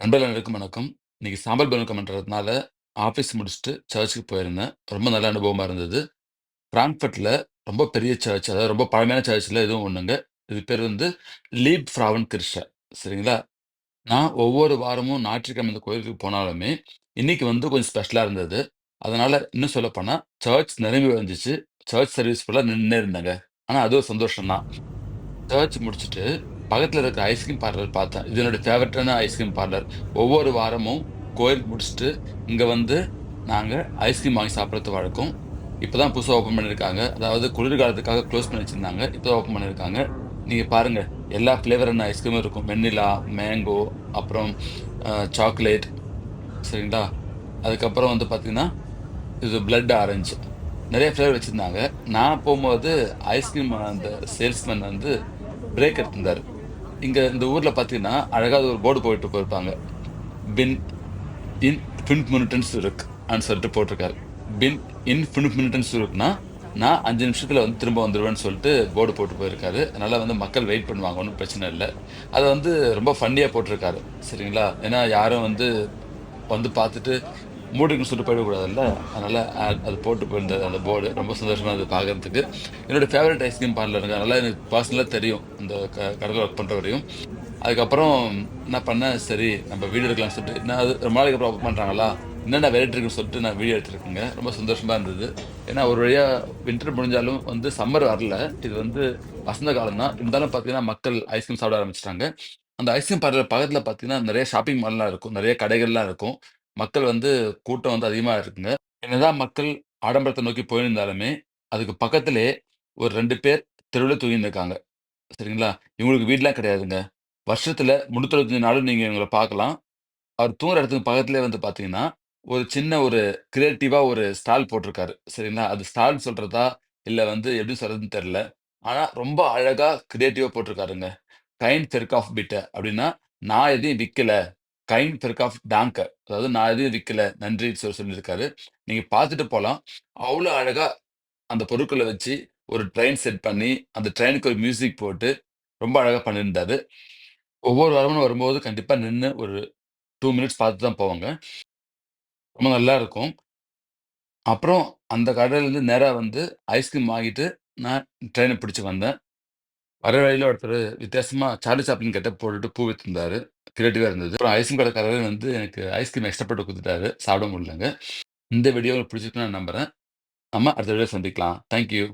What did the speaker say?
நண்பர்கள் அனைவருக்கும் வணக்கம். இன்னைக்கு சாம்பல் பலூன் ஆஃபீஸ் முடிச்சுட்டு சர்ச்சுக்கு போயிருந்தேன். ரொம்ப நல்ல அனுபவமாக இருந்தது. ஃபிராங்க்ஃபர்ட்ல ரொம்ப பெரிய சர்ச், அதாவது ரொம்ப பழமையான சர்ச்ல இதுவும் ஒன்றுங்க இது பேர் வந்து லீப் ஃப்ராவன் கிர்che சரிங்களா? நான் ஒவ்வொரு வாரமும் ஞாயிற்றுக்கிழமை இந்த கோயிலுக்கு போனாலுமே, இன்னைக்கு வந்து கொஞ்சம் ஸ்பெஷலாக இருந்தது. அதனால் இன்னும் சொல்லப்போனால் சர்ச் நிரம்பி வந்துச்சு சர்ச் சர்வீஸ் ஃபுல்லாக நின்று இருந்தேங்க. ஆனால் அது ஒரு சந்தோஷம் தான். சர்ச் முடிச்சுட்டு, பக்கத்தில் இருக்கிற ஐஸ்கிரீம் பார்லர் பார்த்தேன். இது என்னோட ஐஸ்கிரீம் பார்லர். ஒவ்வொரு வாரமும் கோயில் முடிச்சுட்டு, இங்கே வந்து நாங்கள் ஐஸ்கிரீம் வாங்கி சாப்பிட்றது வழக்கம். இப்போ தான் புதுசாக ஓப்பன் பண்ணியிருக்காங்க. அதாவது குளிர்காலத்துக்காக க்ளோஸ் பண்ணி வச்சுருந்தாங்க இப்போ தான் ஓப்பன் பண்ணியிருக்காங்க. நீங்கள் பாருங்கள் எல்லா ஃப்ளேவரான ஐஸ்கிரீமும் இருக்கும். வெண்ணிலா, மேங்கோ, அப்புறம் சாக்லேட் சரிங்களா? அதுக்கப்புறம் வந்து பார்த்திங்கன்னா இது பிளட் ஆரஞ்சு. நிறைய ஃப்ளேவர் வச்சுருந்தாங்க நான் போகும்போது ஐஸ்கிரீம் அந்த சேல்ஸ்மேன் வந்து பிரேக் எடுத்திருந்தார் இங்கே இந்த ஊரில் பார்த்தீங்கன்னா, அழகாக ஒரு போர்டு போயிட்டு போயிருப்பாங்க. பின் இன் 5 இருக்கு சுருக் அப்படின்னு சொல்லிட்டு போட்டிருக்காரு. பின் இன் 5 மினிட்டன் சுருக்னா, நான் அஞ்சு நிமிஷத்தில் வந்து திரும்ப வந்துடுவேன்னு சொல்லிட்டு போர்டு போட்டு போயிருக்காரு. அதனால் வந்து மக்கள் வெயிட் பண்ணுவாங்க. ஒன்றும் பிரச்சனை இல்லை அதை வந்து ரொம்ப ஃபன்னியாக போட்டிருக்காரு. சரிங்களா? ஏன்னா யாரும் வந்து வந்து பார்த்துட்டு மூடிக்குன்னு சொல்லிட்டு போயிடக்கூடாதுல்ல. அதனால் அது போட்டு போயிருந்தது அந்த போர்டு. ரொம்ப சந்தோஷமாக இருந்தது பார்க்கறதுக்கு. என்னோடய ஃபேவரட் ஐஸ்கிரீம் பார்லருங்க. அதனால் எனக்கு பர்சனலாக தெரியும். இந்த க கடையில் ஒர்க் பண்ணுற வரையும். அதுக்கப்புறம் என்ன பண்ணேன், சரி நம்ம வீடியோ எடுக்கலாம்னு சொல்லிட்டு நான் அது ரொம்ப நாளைக்கு அப்புறம் ஒர்க் பண்ணுறாங்களா என்னென்ன வெரைட்டி இருக்குன்னு சொல்லிட்டு நான் வீடியோ எடுத்துருக்கேங்க. ரொம்ப சந்தோஷமாக இருந்தது. ஏன்னா ஒரு வழியாக வின்டர் முடிஞ்சாலும் வந்து சம்மர் வரல. இது வந்து வசந்த காலம் தான். இருந்தாலும் பார்த்தீங்கன்னா, மக்கள் ஐஸ்கிரீம் சாப்பிட ஆரம்பிச்சிட்டாங்க அந்த ஐஸ்கிரீம் பார்லர் பக்கத்தில் பார்த்தீங்கன்னா, நிறைய ஷாப்பிங் மால்லாம் இருக்கும். நிறைய கடைகள்லாம் இருக்கும். மக்கள் வந்து கூட்டம் வந்து அதிகமாக இருக்குங்க. என்னதான் மக்கள் ஆடம்பரத்தை நோக்கி போயிருந்தாலுமே, அதுக்கு பக்கத்திலே ஒரு ரெண்டு பேர் தெருவில் தூங்கின்னு இருக்காங்க. சரிங்களா? இவங்களுக்கு வீடெலாம் கிடையாதுங்க. வருஷத்தில் 365 நாளும் நீங்கள் இவங்களை பார்க்கலாம். அவர் தூங்குற இடத்துக்கு பக்கத்துலேயே வந்து பார்த்தீங்கன்னா, ஒரு சின்ன ஒரு கிரியேட்டிவாக ஒரு ஸ்டால் போட்டிருக்காரு. சரிங்களா? அது ஸ்டால் சொல்கிறதா இல்லை வந்து எப்படி சொல்கிறதுன்னு தெரியல. ஆனால் ரொம்ப அழகாக கிரியேட்டிவா போட்டிருக்காருங்க. டைம் தெர்க் ஆஃப் பிட்ட" அப்படின்னா, நான் எதையும் கைன் கைன் ஆஃப் டாங்கர் அதாவது நான் எதுவும் விற்கல நன்றின்னு சொல்லி சொல்லியிருக்காரு. நீங்கள் பார்த்துட்டு போகலாம் அவ்வளோ அழகாக அந்த பொருட்களை வச்சு ஒரு ட்ரெயின் செட் பண்ணி, அந்த ட்ரெயினுக்கு ஒரு மியூசிக் போட்டு, ரொம்ப அழகாக பண்ணியிருந்தாரு. ஒவ்வொரு வாரமும் வரும்போது கண்டிப்பாக நின்று ஒரு டூ மினிட்ஸ் பார்த்து தான் போவாங்க ரொம்ப நல்லா இருக்கும். அப்புறம் அந்த கடையிலேருந்து நேராக வந்து ஐஸ்கிரீம் வாங்கிட்டு, நான் ட்ரெயினை பிடிச்சி வந்தேன். வர வழியில் ஒருத்தர் வித்தியாசமாக சார்லி சாப்ளின் கிட்ட போட்டுட்டு பூ வித்திருந்தாரு கிரியேட்டிவாக இருந்தது. அப்புறம் ஐஸ்கிரீம் கடைக்காரர் வந்து எனக்கு ஐஸ்கிரீம் எக்ஸ்ட்ரா போட்டு கொடுத்துட்டாரு சாப்பிட முடியலங்க. இந்த வீடியோ உங்களுக்கு பிடிச்சிருக்குன்னு நான் நம்புறேன். நம்ம அடுத்த வீடியோ சந்திக்கலாம். Thank you.